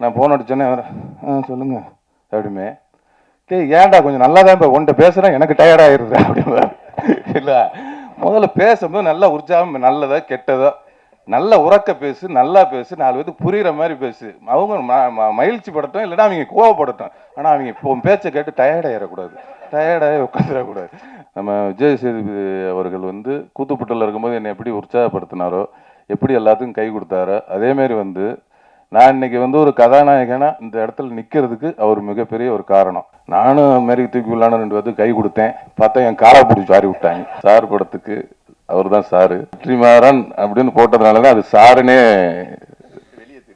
நான் ஃபோன் அடித்தோன்னே அவர் ஆ சொல்லுங்க அப்படிமே டே ஏன்டா கொஞ்சம் நல்லா தான் இப்போ உன்ட்ட பேசுகிறேன் எனக்கு டயர்ட் ஆயிடுது இல்லை முதல்ல பேசும்போது நல்லா உற்சாகம் நல்லதோ கெட்டதோ நல்ல உறக்க பேசு நல்லா பேசு நாலு பேருக்கு புரிகிற மாதிரி பேசு. அவங்க ம- ம- மகிழ்ச்சி படட்டும் இல்லைன்னா அவங்க கோவப்படட்டும். ஆனால் அவங்க இப்போ பேச்சை கேட்டு டயர்டாயிடக்கூடாது டயர்டாகி உட்காந்துடக்கூடாது நம்ம விஜய் சேதுபதி அவர்கள் வந்து கூத்துப்பட்டில் இருக்கும்போது என்னை எப்படி உற்சாகப்படுத்தினாரோ எப்படி எல்லாத்துக்கும் கை கொடுத்தாரோ அதேமாரி வந்து நான் இன்னைக்கு வந்து ஒரு கதாநாயகனா இந்த இடத்துல நிற்கிறதுக்கு அவர் மிகப்பெரிய ஒரு காரணம். நானும் மாரி தூக்கி விடலான்னு ரெண்டு பேர்த்துக்கு கை கொடுத்தேன். பார்த்தா என் காரை பிடிச்சி வாரி விட்டாங்க. சார் படத்துக்கு அவர் தான் சாரு. வெற்றிமாறன் அப்படின்னு போட்டதுனால தான் அது சாருனே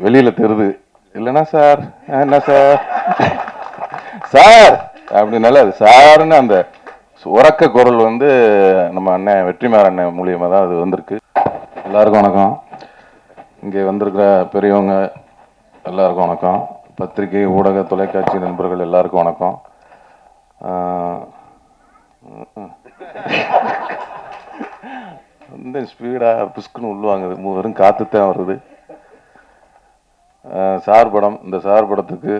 வெளியில் தெருது இல்லைன்னா சார் என்ன சார்? சார்! அப்படின்னால அது சாருன்னு அந்த உறக்க குரல் வந்து நம்ம அண்ணன் வெற்றிமாறன் அண்ணன் மூலியமாக தான் அது வந்திருக்கு. எல்லாருக்கும் வணக்கம். இங்கே வந்திருக்கிற பெரியவங்க எல்லாருக்கும் வணக்கம். பத்திரிகை ஊடக தொலைக்காட்சி நண்பர்கள் எல்லாருக்கும் வணக்கம். இந்த ஸ்பீடாக புஷ்குன்னு உள்ளுவாங்குது மூ வெறும் காற்று தான் வருது சார் படம். இந்த சார் படத்துக்கு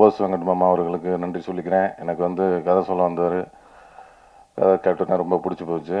போஸ் வெங்கட் மாமா அவர்களுக்கு நன்றி சொல்லிக்கிறேன். எனக்கு வந்து கதை சொல்ல வந்தவர். கதை கேப்டனை ரொம்ப பிடிச்சி போச்சு.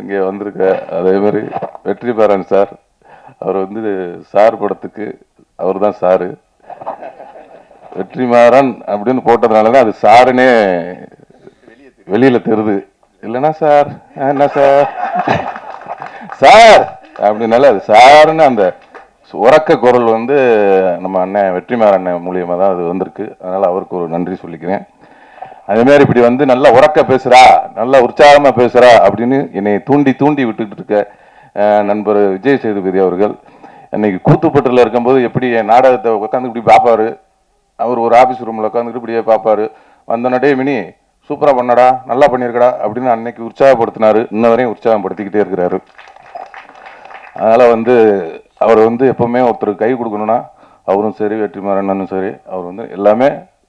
இங்கே வந்திருக்க அதே மாதிரி வெற்றி பெறன் சார் அவர் வந்து சார் படத்துக்கு அவர் தான் சாரு வெற்றிமாறன் அப்படின்னு போட்டதுனால தான் அது சாருனே வெளியில் தெருது இல்லைன்னா சார் என்ன சார் சார் அப்படின்னால அது சாருன்னு அந்த உறக்க குரல் வந்து நம்ம அண்ணன் வெற்றிமாறன் அண்ணன் மூலியமாக தான் அது வந்திருக்கு. அதனால அவருக்கு ஒரு நன்றி சொல்லிக்கிறேன். அதே மாதிரி இப்படி வந்து நல்லா உறக்க பேசுறா நல்லா உற்சாகமாக பேசுகிறா அப்படின்னு என்னை தூண்டி தூண்டி விட்டுக்கிட்டு இருக்க நண்பர் விஜய் சேதுபதி அவர்கள். அன்னைக்கு கூத்துப்பட்டில் இருக்கும்போது எப்படி என் நாடகத்தை உட்காந்து இப்படி பார்ப்பாரு அவர் ஒரு ஆஃபீஸ் ரூமில் உட்காந்துட்டு இப்படியே பார்ப்பாரு வந்த மினி சூப்பராக பண்ணடா நல்லா பண்ணியிருக்கடா அப்படின்னு அன்னைக்கு உற்சாகப்படுத்தினார். இன்ன வரையும் உற்சாகப்படுத்திக்கிட்டே இருக்கிறாரு. அதனால் வந்து அவர் வந்து எப்போவுமே ஒருத்தர் கை கொடுக்கணும்னா அவரும் சரி வெற்றிமாறனும் சரி அவர் வந்து எல்லாமே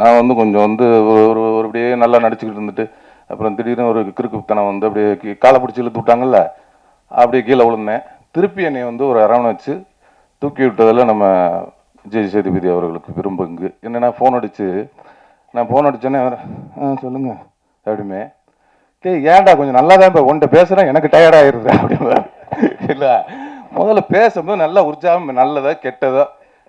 நான் வந்து கொஞ்சம் வந்து ஒரு ஒரு அப்படியே நல்லா நடிச்சுக்கிட்டு இருந்துட்டு அப்புறம் திடீர்னு ஒரு கிறுக்குத்தனம் வந்து அப்படியே காலை பிடிச்சி இழுத்து விட்டாங்கல்ல அப்படியே கீழே விழுந்தேன். திருப்பி என்னை வந்து ஒரு அரவணை வச்சு தூக்கி விட்டதில் நம்ம விஜய் சேதுபதி அவர்களுக்கு விரும்புங்க. என்னென்னா ஃபோன் அடித்து நான் ஃபோன் அடிச்சோன்னே அவர் ஆ சொல்லுங்கள் அப்படிமே. டேய் ஏன்டா கொஞ்சம் நல்லா தான் இப்போ உன்கிட்ட பேசுகிறேன் எனக்கு டயர்டாகிடுது ஆயிடுது இல்லை முதல்ல பேசும்போது நல்லா உற்சாகம் நல்லதோ கெட்டதோ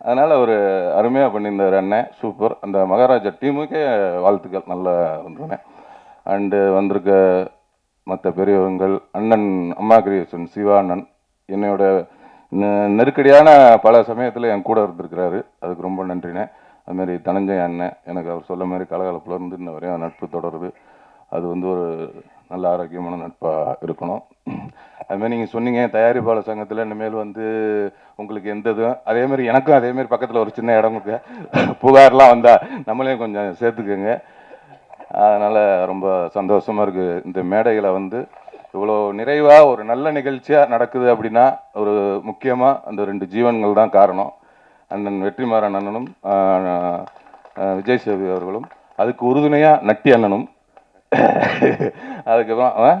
அதனால் அவர் அருமையாக பண்ணியிருந்தார் அண்ணன் சூப்பர். அந்த மகாராஜா டீமுக்கே வாழ்த்துக்கள் நல்லா இருந்தேன் அண்டு வந்திருக்க மற்ற பெரியவங்கள் அண்ணன் அம்மா கிரியேஷன் சிவா அண்ணன் என்னோட நெ- நெருக்கடியான பல சமயத்தில் என் கூட இருந்திருக்கிறாரு. அதுக்கு ரொம்ப நன்றிண்ணே அதுமாரி தனஞ்சய தனஞ்சய் அண்ணன் எனக்கு அவர் சொல்ல மாதிரி கலகலப்பில் இருந்து இன்ன வரையும் நட்பு தொடருது. அது வந்து ஒரு நல்ல ஆரோக்கியமான நட்பாக இருக்கணும். அதுமாதிரி நீங்கள் சொன்னீங்க தயாரிப்பாளர் சங்கத்தில் இனிமேல் வந்து உங்களுக்கு எந்த இதுவும் அதேமாதிரி எனக்கும் அதேமாரி பக்கத்தில் ஒரு சின்ன இடம் இருக்குது புகார்லாம் வந்தால் நம்மளையும் கொஞ்சம் சேர்த்துக்கோங்க. அதனால் ரொம்ப சந்தோஷமாக இருக்குது இந்த மேடைகளை வந்து இவ்வளோ நிறைவாக ஒரு நல்ல நிகழ்ச்சியாக நடக்குது அப்படின்னா ஒரு முக்கியமாக அந்த ரெண்டு ஜீவன்கள் தான் காரணம். அண்ணன் வெற்றிமாறன் அண்ணனும் விஜய் சேவி அவர்களும். அதுக்கு உறுதுணையாக நட்டி அண்ணனும். அதுக்கப்புறம் அவன்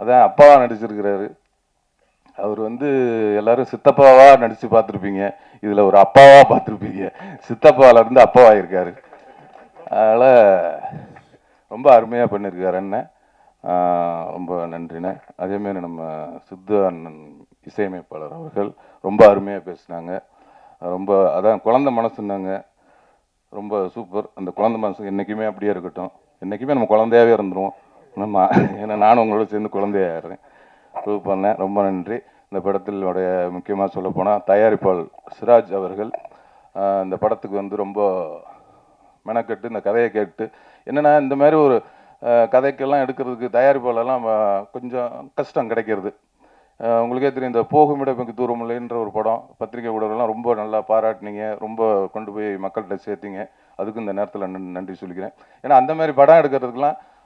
அதான் அப்பாவாக நடிச்சிருக்கிறாரு. அவர் வந்து எல்லாரும் சித்தப்பாவா நடிச்சு பார்த்துருப்பீங்க. இதில் ஒரு அப்பாவா பார்த்துருப்பீங்க. சித்தப்பால இருந்து அப்பாவாயிருக்காரு. அதனால் ரொம்ப அருமையாக பண்ணியிருக்காரு அண்ணன். ரொம்ப நன்றிண்ணே. அதேமாரி நம்ம சித்து அண்ணன் இசையமைப்பாளர் அவர்கள் ரொம்ப அருமையாக பேசினாங்க. ரொம்ப அதான் குழந்த மனசுன்னாங்க. ரொம்ப சூப்பர். அந்த குழந்த மனசு என்றைக்குமே அப்படியே இருக்கட்டும். என்றைக்குமே நம்ம குழந்தையாவே இருந்துருவோம். ஆமாம் ஏன்னா நானும் உங்களோட சேர்ந்து குழந்தையாயிடுறேன் ப்ரூவ் பண்ணேன் ரொம்ப நன்றி. இந்த படத்தினுடைய முக்கியமாக சொல்லப்போனால் தயாரிப்பாளர் சிராஜ் அவர்கள் இந்த படத்துக்கு வந்து ரொம்ப மெனக்கெட்டு இந்த கதையை கேட்டு என்னன்னா இந்த மாதிரி ஒரு கதைக்கெல்லாம் எடுக்கிறதுக்கு தயாரிப்பாளர்லாம் கொஞ்சம் கஷ்டம் கிடைக்கிறது. உங்களுக்கே தெரியும் இந்த போகுமிட மிக தூரம் இல்லைன்ற ஒரு படம் பத்திரிகை ஊடகம்லாம் ரொம்ப நல்லா பாராட்டினீங்க ரொம்ப கொண்டு போய் மக்கள்கிட்ட சேர்த்திங்க. அதுக்கு இந்த நேரத்தில் நன்றி சொல்லிக்கிறேன். ஏன்னா அந்த மாதிரி படம் எடுக்கிறதுக்கெலாம்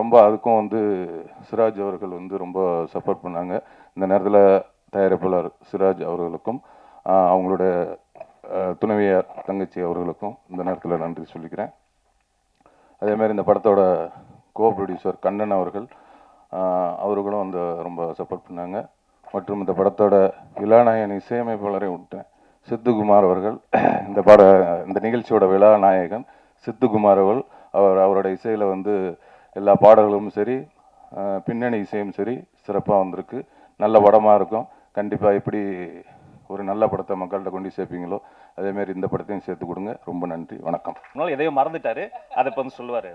ரொம்ப அதுக்கும் வந்து சிராஜ் அவர்கள் வந்து ரொம்ப சப்போர்ட் பண்ணாங்க. இந்த நேரத்தில் தயாரிப்பாளர் சிராஜ் அவர்களுக்கும் அவங்களோட துணைவியார் தங்கச்சி அவர்களுக்கும் இந்த நேரத்தில் நன்றி சொல்லிக்கிறேன். அதே மாதிரி இந்த படத்தோட கோ ப்ரொடியூசர் கண்ணன் அவர்கள் அவர்களும் வந்து ரொம்ப சப்போர்ட் பண்ணாங்க. மற்றும் இந்த படத்தோட விழாநாயகன் இசையமைப்பாளரை விட்டேன் சித்துக்குமார் அவர்கள் இந்த பட இந்த நிகழ்ச்சியோட விழாநாயகன் சித்துக்குமார் அவர்கள் அவர் அவரோட இசையில் வந்து எல்லா பாடல்களும் சரி பின்னணி இசையும் சரி சிறப்பாக வந்திருக்கு. நல்ல படமாக இருக்கும். கண்டிப்பாக எப்படி ஒரு நல்ல படத்தை மக்கள்கிட்ட கொண்டு சேர்ப்பீங்களோ அதேமாரி இந்த படத்தையும் சேர்த்து கொடுங்க. ரொம்ப நன்றி. வணக்கம். அதனால எதையோ மறந்துட்டாரு. அதை இப்போ வந்து சொல்லுவாரு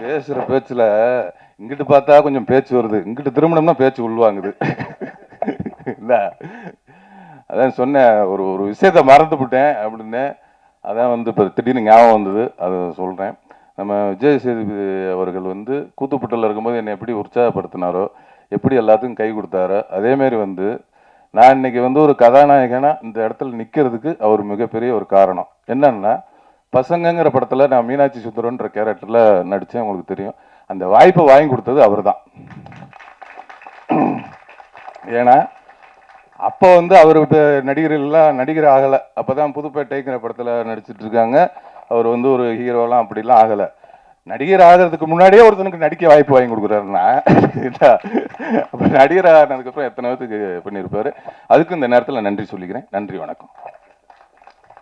பேசுற பேச்சுல இங்கிட்டு பார்த்தா கொஞ்சம் பேச்சு வருது. இங்கிட்டு திருமணம்னா பேச்சு உள்வாங்குது. இல்ல. அதான் சொன்னேன் ஒரு ஒரு விஷயத்த மறந்து விட்டேன் அப்படின்னு. அதான் வந்து இப்போ திடீர்னு ஞாபகம் வந்தது. அதை சொல்றேன். நம்ம விஜய் சேதுபதி அவர்கள் வந்து கூத்துப்பட்டில் இருக்கும்போது என்னை எப்படி உற்சாகப்படுத்தினாரோ எப்படி எல்லாத்துக்கும் கை கொடுத்தாரோ அதேமாரி வந்து நான் இன்னைக்கு வந்து ஒரு கதாநாயகனாக இந்த இடத்துல நிற்கிறதுக்கு அவர் மிகப்பெரிய ஒரு காரணம். என்னன்னா பசங்கங்கிற படத்தில் நான் மீனாட்சி சுந்தரன்ற கேரக்டரில் நடித்தேன் உங்களுக்கு தெரியும். அந்த வாய்ப்பை வாங்கி கொடுத்தது அவர் தான் ஏன்னா அப்போ வந்து அவர் நடிகர்கள்லாம் நடிகர் ஆகலை. அப்போ தான் புதுப்பேட்டைங்கிற படத்தில் நடிச்சிட்ருக்காங்க அவர் வந்து ஒரு ஹீரோலாம் அப்படிலாம் ஆகலை. நடிகர் ஆகிறதுக்கு முன்னாடியே ஒருத்தனுக்கு நடிக்க வாய்ப்பு வாங்கி கொடுக்குறாருன்னா அப்புறம் நடிகர் ஆனதுக்கப்புறம் எத்தனை பேர்த்துக்கு பண்ணியிருப்பாரு? அதுக்கு இந்த நேரத்தில் நன்றி சொல்லிக்கிறேன். நன்றி வணக்கம்.